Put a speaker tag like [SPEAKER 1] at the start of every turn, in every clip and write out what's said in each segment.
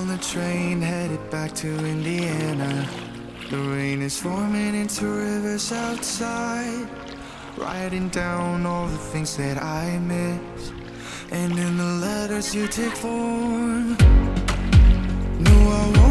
[SPEAKER 1] on the train headed back to Indiana. The rain is forming into rivers outside. Writing down all the things that I miss. And in the letters you take form. No, I won't.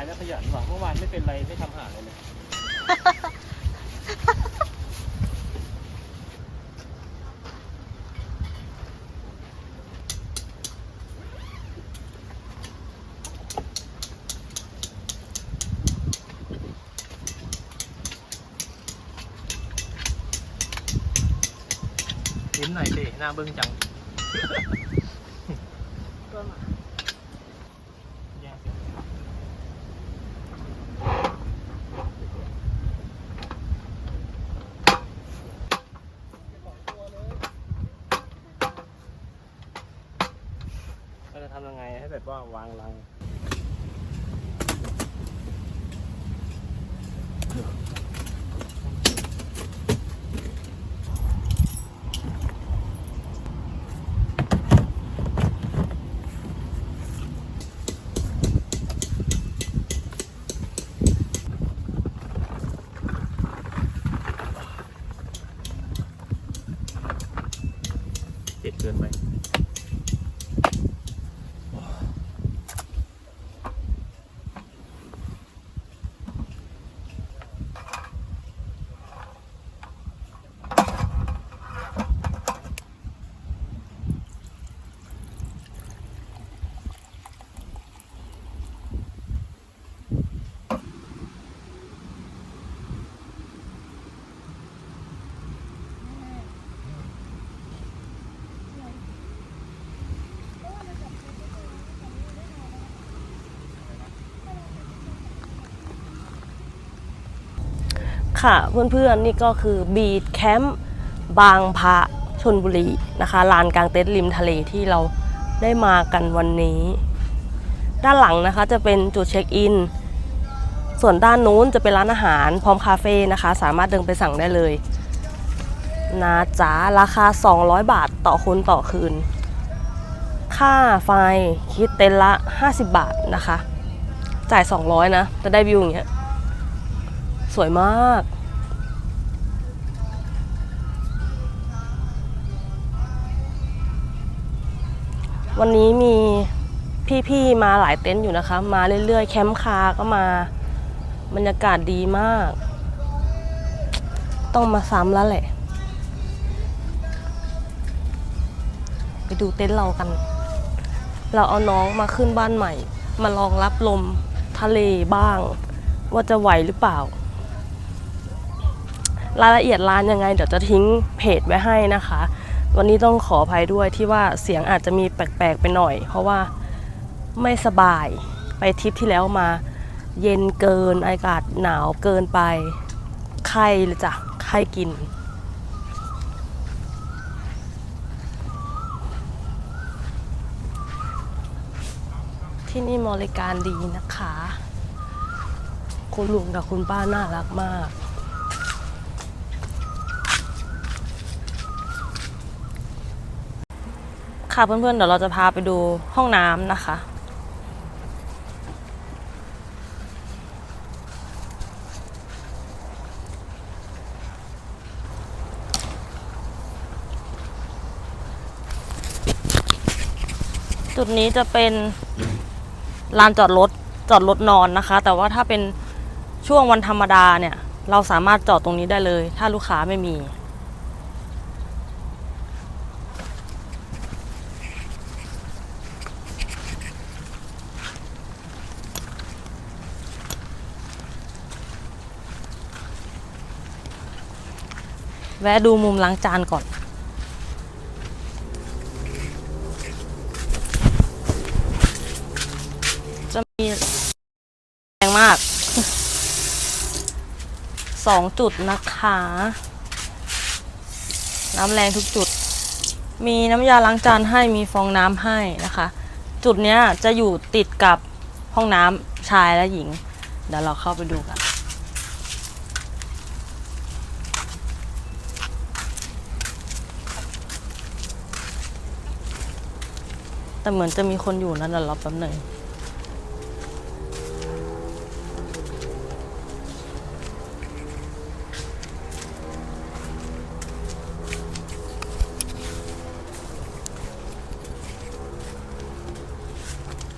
[SPEAKER 1] า
[SPEAKER 2] ยแล้วขยันว่ะเมื่อวานไม่เป็นไรไม่ทำหาอะไรเลยยิ้มหน่อยสิหน้าเบิ้งจัง
[SPEAKER 3] ตัวหมา
[SPEAKER 2] แย่สิ เราจะทำยังไงให้แบบว่าวางรัง ติดเกินไป
[SPEAKER 3] ค่ะเพื่อนๆนี่ก็คือบีดแคมป์บางพระชนบุรีนะคะลานกลางเต็นท์ริมทะเลที่เราได้มากันวันนี้ ด้านหลังนะคะจะเป็นจุดเช็คอิน ส่วนด้านนู้นจะเป็นร้านอาหารพร้อมคาเฟ่นะคะ สามารถเดินไปสั่งได้เลยนะจ๊ะราคา 200 บาทต่อคนต่อคืน ค่าไฟคิดเต็นละ 50 บาทนะคะ จ่าย 200 นะ จะได้วิวอย่างเงี้ย สวยมาก วันนี้มีพี่ๆมาหลายเต็นท์อยู่นะคะ มาเรื่อยๆ แคมป์คาก็มา บรรยากาศดีมาก ต้องมาซ้ำแล้วแหละ ไปดูเต็นท์เรากัน เราเอาน้องมาขึ้นบ้านใหม่ มาลองรับลมทะเลบ้าง ว่าจะไหวหรือเปล่า รายละเอียดร้านยังไง เดี๋ยวจะทิ้งเพจไว้ให้นะคะ วันนี้ต้องขออภัยด้วยที่ว่าเสียงอาจจะมีแปลกๆไปหน่อย เพราะว่าไม่สบายไปทริปที่แล้วมา เย็นเกินอากาศหนาวเกินไปไข้เลยจ้ะไข้กินที่นี่บริการดีนะคะ คุณลุงกับคุณป้าน่ารักมาก ค่ะเพื่อนๆ เดี๋ยวเราจะพาไปดูห้องน้ำนะคะ จุดนี้จะเป็นลานจอดรถจอดรถนอนนะคะ แต่ว่าถ้าเป็นช่วงวันธรรมดาเนี่ย เราสามารถจอดตรงนี้ได้เลย ถ้าลูกค้าไม่มี แวะดูมุมล้างจานก่อน จะมีแรงมากสองจุดนะคะ น้ำแรงทุกจุด มีน้ำยาล้างจานให้มีฟองน้ำให้นะคะ จุดเนี้ยจะอยู่ติดกับห้องน้ำชายและหญิง เดี๋ยวเราเข้าไปดูกัน แต่เหมือนจะมีคนอยู่นั่นเดี๋ยวรอแป๊บหนึ่ง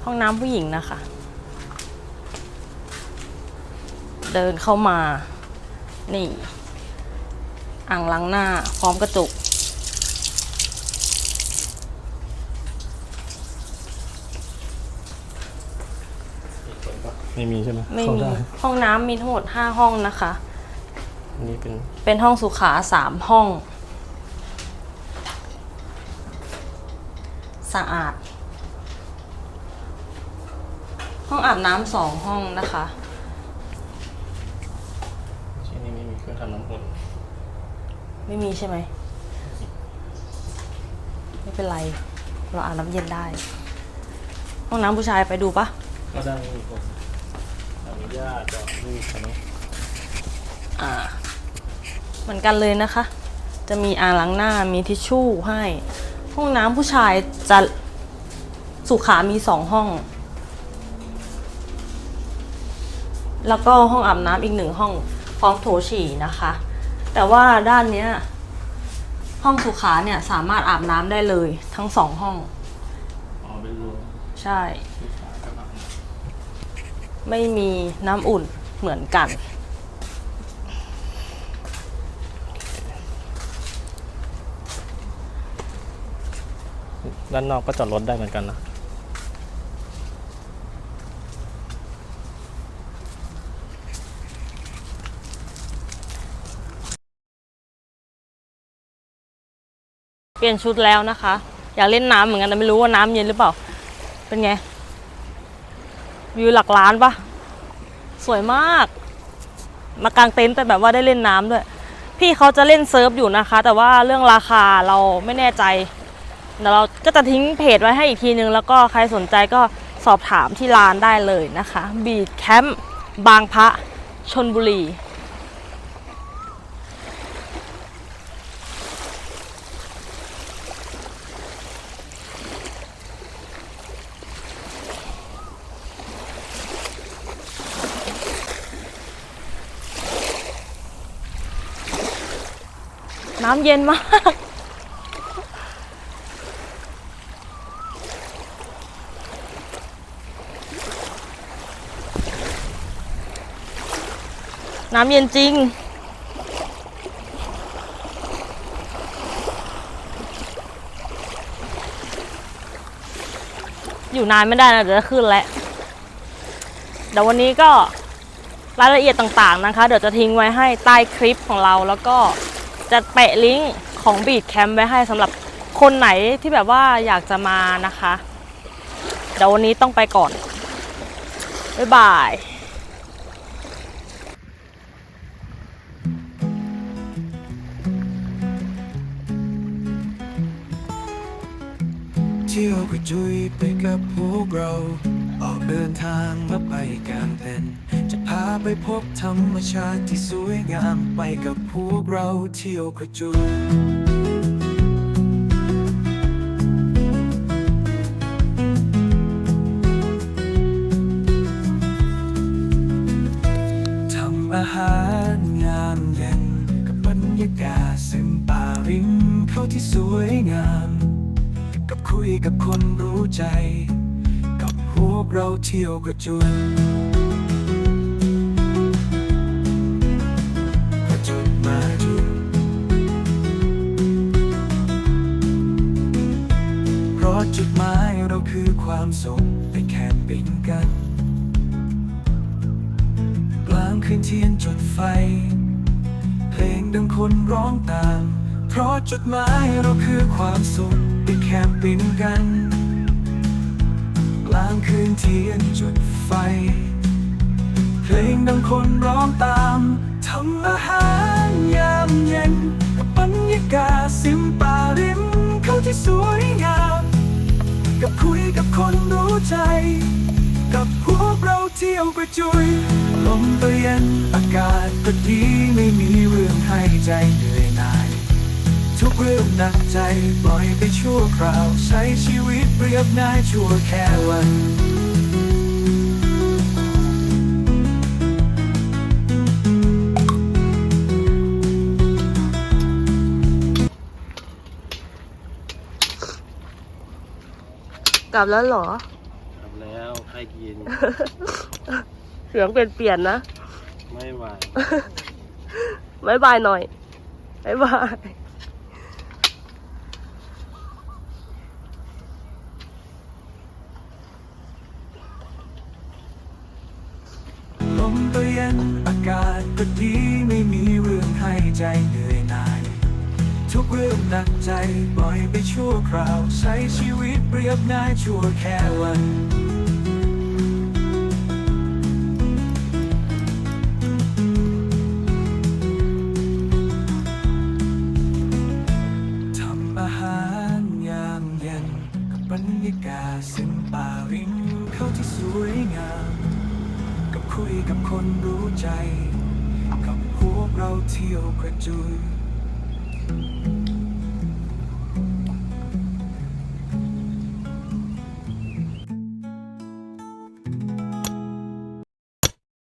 [SPEAKER 3] ห้องน้ำผู้หญิงนะคะ เดินเข้ามา นี่ อ่างล้างหน้า พร้อมกระจก
[SPEAKER 2] ไม่มีใช่ไหม
[SPEAKER 3] ไม่
[SPEAKER 2] เข้า
[SPEAKER 3] มี
[SPEAKER 2] ด้
[SPEAKER 3] ห้องน้ำมีทั้งหมดห้าห้องนะคะ
[SPEAKER 2] อันนี้เป็น
[SPEAKER 3] เป็นห้องสุขาสามห้อง สะอาด ห้องอาบน้ำสองห้องนะคะ
[SPEAKER 2] ที่นี่ไม่มีเครื่องทำน้ำอุ่น
[SPEAKER 3] ไม่มีใช่ไหม ไม่เป็นไร เราอาบน้ำเย็นได้ ห้องน้ำผู้ชายไปดูปะ
[SPEAKER 2] ก็ได้ไม่มีคนอ นุญาตจอดนี่ใช่ไหม
[SPEAKER 3] อ่า เหมือนกันเลยนะคะ จะมีอ่างล้างหน้ามีทิชชู่ให้ ห้องน้ำผู้ชายจะสุขามีสองห้อง แล้วก็ห้องอาบน้ำอีกหนึ่งห้องพร้อมโถฉี่นะคะ แต่ว่าด้านเนี้ยห้องสุขาเนี่ยสามารถอาบน้ำได้เลยทั้งสองห้อง
[SPEAKER 2] อ๋อเป็นรวม
[SPEAKER 3] ใช่
[SPEAKER 2] ที่ฝากระบะ
[SPEAKER 3] ไม่มีน้ำอุ่นเหมือนกัน
[SPEAKER 2] ด้านนอกก็จอดรถได้เหมือนกันนะ
[SPEAKER 3] เปลี่ยนชุดแล้วนะคะ อยากเล่นน้ำเหมือนกันแต่ไม่รู้ว่าน้ำเย็นหรือเปล่า เป็นไง วิวหลักล้านปะสวยมาก มากางเต็นท์แต่แบบว่าได้เล่นน้ำด้วย พี่เขาจะเล่นเซิร์ฟอยู่นะคะ แต่ว่าเรื่องราคาเราไม่แน่ใจเดี๋ยวเราก็จะทิ้งเพจไว้ให้อีกทีนึง แล้วก็ใครสนใจก็สอบถามที่ร้านได้เลยนะคะ บีดแคมป์บางพระชนบุรี น้ำเย็นมากน้ำเย็นจริง อยู่นานไม่ได้นะเดี๋ยวจะขึ้นแล้วเดี๋ยววันนี้ก็รายละเอียดต่างๆนะคะ เดี๋ยวจะทิ้งไว้ให้ใต้คลิปของเราแล้วก็ จะแปะลิงก์ของบีดแคมไว้ให้สำหรับคนไหนที่แบบว่าอยากจะมานะคะเดี๋ยววันนี้ต้องไปก่อน บ๊ายบาย
[SPEAKER 4] เที่ยวไปจุยไปกับพวกเรา ออกเดินทางมาไปกลางเต็นท์าไปพบธรรมชาติที่สวยงามไปกับพวกเราเที่ยวกระจุยทำอาหารงามเย็นกับบรรยากาศซึ่งป่าริมเขาที่สวยงาม กับคุยกับคนรู้ใจ กับพวกเราเที่ยวกระจุย สุขไปแข่งบินกันกลางคืนเทียนจุดไฟ เพลงดังคนร้องตาม เพราะจุดหมายเราคือความสุขไปแคมปิ้งกันกลางคืนเทียนจุดไฟ เพลงดังคนร้องตามทำอาหารยามเย็นกับบรรยากาศสิมป่าริมเขาที่สวยงาม กับคุยกับคนรู้ใจ กับพวกเราเที่ยวกระจุย ลมก็เย็นอากาศก็ดีไม่มีเรื่องให้ใจเหนื่อยหน่าย ทุกเรื่องหนักใจปล่อยไปชั่วคราว ใช้ชีวิตเรียบง่ายชั่วแค่วัน
[SPEAKER 3] กลับแล้วเหรอ
[SPEAKER 2] ทำแล้วให้กิน
[SPEAKER 3] เสียงเปลี่ยนเปลี่ยนๆนะ
[SPEAKER 2] ไม่ไหว
[SPEAKER 3] บายบายหน่อยบายบาย
[SPEAKER 4] ลมก็เย็นอากาศก็ดีไม่มีเรื่องให้ใจเหนื่อยหน่ายทุ กเรื่องหนักใจปล่อยไปชั่วคราวใช้ชีวิตเรียบง่ายชั่วแค่วันทำอาหารยามเย็นกับบรรยากาศสิ้นป่าริมเขาที่สวยงาม กับคุยกับคนรู้ใจ กับพวกเราเที่ยวกระจุย